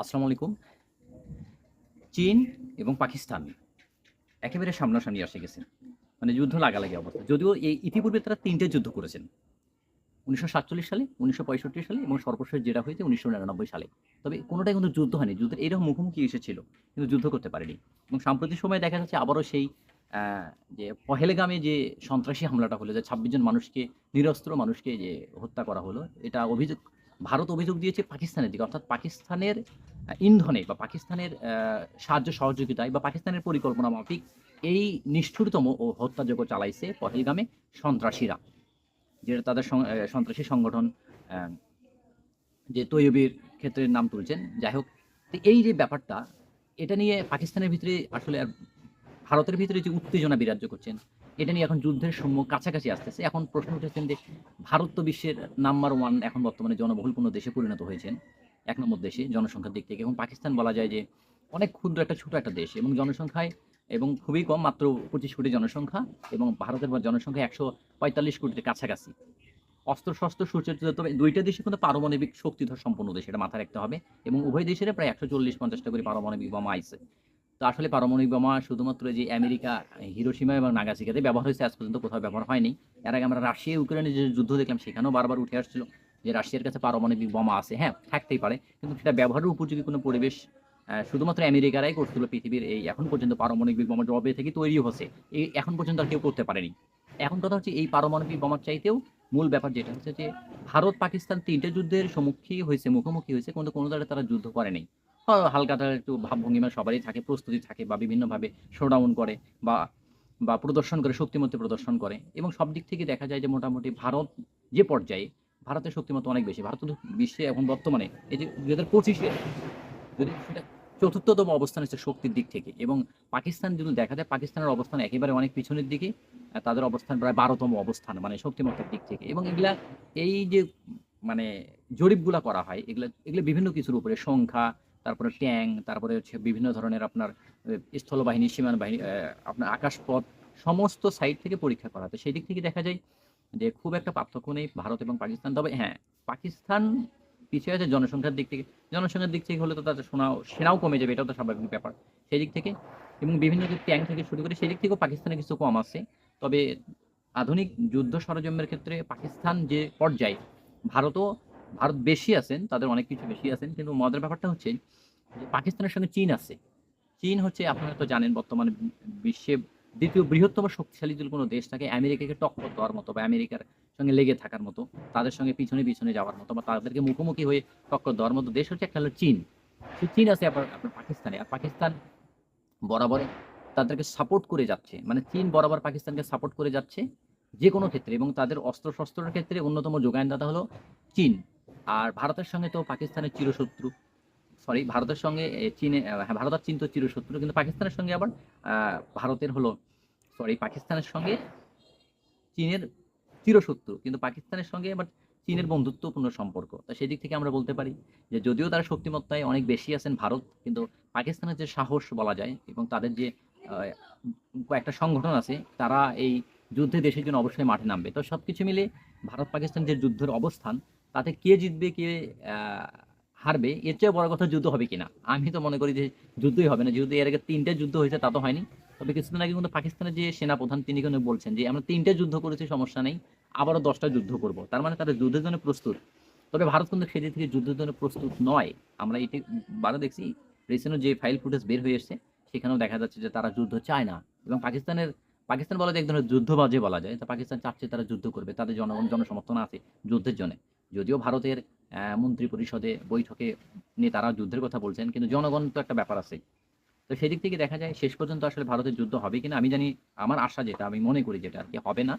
আসসালামু আলাইকুম। চীন এবং পাকিস্তান একেবারে সামনাসামনি এসে গেছে। মানে যুদ্ধ লাগালাগি অবস্থা। যদিও এই ইতিপূর্বে তারা তিনটে যুদ্ধ করেছেন। উনিশশো সাতচল্লিশ সালে, উনিশশো পঁয়ষট্টি সালে এবং সর্বশেষ যেটা হয়েছে উনিশশো নিরানব্বই সালে। তবে কোনোটাই কিন্তু যুদ্ধ হয়নি। যুদ্ধের এরকম মুখোমুখি এসেছিল, কিন্তু যুদ্ধ করতে পারেনি। এবং সাম্প্রতিক সময়ে দেখা যাচ্ছে আবারও সেই যে পহেলগামে যে সন্ত্রাসী হামলাটা হলো, যে ছাব্বিশ জন মানুষকে নিরস্ত্র মানুষকে যে হত্যা করা হলো, এটা অভিযোগ ভারত অভিযোগ দিয়েছে পাকিস্তানের দিকে, অর্থাৎ পাকিস্তানের ইন্ধনে বা পাকিস্তানের সাহায্য সহযোগিতায় বা পাকিস্তানের পরিকল্পনা মাফিক এই নিষ্ঠুরতম ও হত্যাযজ্ঞ চালাইছে পহেলগামে সন্ত্রাসীরা, যেটা তাদের সন্ত্রাসী সংগঠন যে তৈয়বির ক্ষেত্রে নাম তুলছেন। যাই হোক এই যে ব্যাপারটা, এটা নিয়ে পাকিস্তানের ভিতরে আসলে আর ভারতের ভিতরে যে উত্তেজনা বিরাজ্য করছেন এটা নিয়ে এখন যুদ্ধের সম্মুখ কাছাকাছি আসতেছে। এখন প্রশ্ন উঠেছেন যে ভারত তো বিশ্বের নাম্বার ওয়ান এখন বর্তমানে জনবহুলপূর্ণ দেশে পরিণত হয়েছেন, এক নম্বর দেশে জনসংখ্যার দিক থেকে। এবং পাকিস্তান বলা যায় যে অনেক ক্ষুদ্র একটা ছোট একটা দেশ এবং জনসংখ্যায় এবং খুবই কম, মাত্র পঁচিশ কোটি জনসংখ্যা এবং ভারতের জনসংখ্যা একশো পঁয়তাল্লিশ কোটির কাছাকাছি। অস্ত্র, শস্ত্র সুচরিত তবে দুইটা দেশে কিন্তু পারমাণবিক শক্তিধর সম্পন্ন দেশ, এটা মাথায় রাখতে হবে এবং উভয় দেশের প্রায় একশো চল্লিশ পঞ্চাশটা করে পারমাণবিক বোমা আইছে। তো আসলে পারমাণবিক বোমা শুধুমাত্র যে আমেরিকা হিরোসীমা এবং নাগাসিকাতে ব্যবহার হয়েছে, আজ পর্যন্ত কোথাও ব্যবহার হয়নি। এর আগে আমরা রাশিয়া ইউক্রেনের যে যুদ্ধ দেখলাম, সেখানেও বারবার উঠে আসছিল যে রাশিয়ার কাছে পারমাণবিক বোমা আছে। হ্যাঁ থাকতেই পারে, কিন্তু সেটা ব্যবহারের উপযোগী কোনো পরিবেশ শুধুমাত্র আমেরিকারাই করছিল পৃথিবীর এই এখন পর্যন্ত পারমাণবিক বোমা জবে থেকে তৈরি হচ্ছে। এই এখন পর্যন্ত আর কেউ করতে পারেনি। এখন কথা হচ্ছে, এই পারমাণবিক বোমার চাইতেও মূল ব্যাপার যেটা হচ্ছে যে ভারত পাকিস্তান তিনটে যুদ্ধের সম্মুখী হয়েছে, মুখোমুখি হয়েছে, কিন্তু কোনো দ্বারা তারা যুদ্ধ করেনি। হালকা তারা একটু ভাবভঙ্গিমা সবারই থাকে, প্রস্তুতি থাকে বা বিভিন্নভাবে শোডাউন করে বা বা প্রদর্শন করে, শক্তিমত্তি প্রদর্শন করে এবং সব দিক থেকে দেখা যায় যে মোটামুটি ভারত যে পর্যায়ে, ভারতের শক্তিমত্তা অনেক বেশি। ভারত বিশ্বে এখন বর্তমানে, এই যে দুই হাজার পঁচিশে সেটা চতুর্থতম অবস্থান হচ্ছে শক্তির দিক থেকে এবং পাকিস্তান যদি দেখা যায়, পাকিস্তানের অবস্থান একেবারে অনেক পিছনের দিকে তাদের অবস্থান প্রায় বারোতম অবস্থান মানে শক্তিমত্তার দিক থেকে এবং এগুলা, এই যে মানে জরিপগুলা করা হয়, এগুলা, এগুলো বিভিন্ন কিছুর উপরে, সংখ্যা তারপরে ট্যাঙ্ক তারপরে হচ্ছে বিভিন্ন ধরনের আপনার স্থলবাহিনী সীমান বাহিনী আপনার আকাশপথ, সমস্ত সাইড থেকে পরীক্ষা করা তো সেই দিক থেকে দেখা যায় যে খুব একটা পার্থক্য নেই ভারত এবং পাকিস্তান। তবে হ্যাঁ পাকিস্তান পিছিয়ে আছে জনসংখ্যার দিক থেকে। জনসংখ্যার দিক থেকে হলে তো তাদের সোনাও, সেনাও কমে যাবে, এটাও তো স্বাভাবিক ব্যাপার। সেই দিক থেকে এবং বিভিন্ন যে ট্যাঙ্ক থেকে শুরু করে, সেই দিক থেকেও পাকিস্তানে কিছু কম আছে। তবে আধুনিক যুদ্ধ সরঞ্জামের ক্ষেত্রে পাকিস্তান যে পর্যায়ে, ভারতও ভারত বেশি আছেন, তাদের অনেক কিছু বেশি আছেন, কিন্তু মজার ব্যাপারটা হচ্ছে যে পাকিস্তানের সঙ্গে চীন আছে। চীন হচ্ছে, আপনারা তো জানেন, বর্তমানে বিশ্বে দ্বিতীয় বৃহত্তম শক্তিশালী যদি কোনো দেশ থাকে, আমেরিকাকে টক্কর দেওয়ার মতো বা আমেরিকার সঙ্গে লেগে থাকার মতো, তাদের সঙ্গে পিছনে পিছনে যাওয়ার মতো বা তাদেরকে মুখোমুখি হয়ে টক্কর দেওয়ার মতো দেশ হচ্ছে একটা হলো চীন। সেই চীন আছে আপনার আপনার পাকিস্তানে, আর পাকিস্তান বরাবর তাদেরকে সাপোর্ট করে যাচ্ছে। মানে চীন বরাবর পাকিস্তানকে সাপোর্ট করে যাচ্ছে যে কোনো ক্ষেত্রে এবং তাদের অস্ত্র শস্ত্রের ক্ষেত্রে অন্যতম যোগানদাতা হলো চীন। আর ভারতের সঙ্গে তো পাকিস্তানের চিরশত্রু। সরি ভারতের সঙ্গে চীনে হ্যাঁ ভারত আর চীন তো চিরশত্রু, কিন্তু পাকিস্তানের সঙ্গে আবার ভারতের হলো সরি পাকিস্তানের সঙ্গে চীনের চিরশত্রু, কিন্তু পাকিস্তানের সঙ্গে আবার চীনের বন্ধুত্বপূর্ণ সম্পর্ক। তা সেই দিক থেকে আমরা বলতে পারি যে যদিও তারা শক্তিমত্তায় অনেক বেশি আছেন ভারত, কিন্তু পাকিস্তানের যে সাহস বলা যায় এবং তাদের যে কয়েকটা সংগঠন আছে, তারা এই যুদ্ধে দেশের জন্য অবশ্যই মাঠে নামবে। তো সব কিছু মিলে ভারত পাকিস্তান যে যুদ্ধের অবস্থান তাতে কে জিতবে, কে হারবে, এর চেয়ে বড় কথা যুদ্ধ হবে কিনা? আমি তো মনে করি যে যুদ্ধই হবে না। যেহেতু এর আগে তিনটে যুদ্ধ হয়েছে, তা তো হয়নি। তবে কিছুদিন আগে কিন্তু পাকিস্তানের যে সেনাপ্রধান, তিনি কিন্তু বলছেন যে, আমরা তিনটে যুদ্ধ করেছি, সমস্যা নেই। আবারও দশটা যুদ্ধ করব। তার মানে তারা যুদ্ধের জন্য প্রস্তুত। তবে ভারত কিন্তু সেদিক থেকে যুদ্ধের জন্য প্রস্তুত নয়। আমরা এটি বারো দেখছি রিসেন্ট যে ফাইল ফুটেজ বের হয়ে এসছে, সেখানেও দেখা যাচ্ছে যে তারা যুদ্ধ চায় না। এবং পাকিস্তানের, পাকিস্তান বলা যায়, এক ধরনের যুদ্ধবাজে বলা যায়। তা পাকিস্তান চাচ্ছে তারা যুদ্ধ করবে, তাদের জনগণ, জনসমর্থন আছে যুদ্ধের জন্য। যদিও ভারতের মন্ত্রী পরিষদে বৈঠকে নিয়ে তারা যুদ্ধের কথা বলছেন, কিন্তু জনগণ তো একটা ব্যাপার আছে। তো সেদিক থেকে দেখা যায় শেষ পর্যন্ত আসলে ভারতের যুদ্ধ হবে কিনা, আমি জানি আমার আশা যেটা, আমি মনে করি যেটা আর কি, হবে না।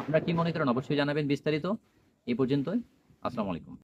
আপনারা কি মনে করেন অবশ্যই জানাবেন বিস্তারিত। এই পর্যন্তই। আসসালামু আলাইকুম।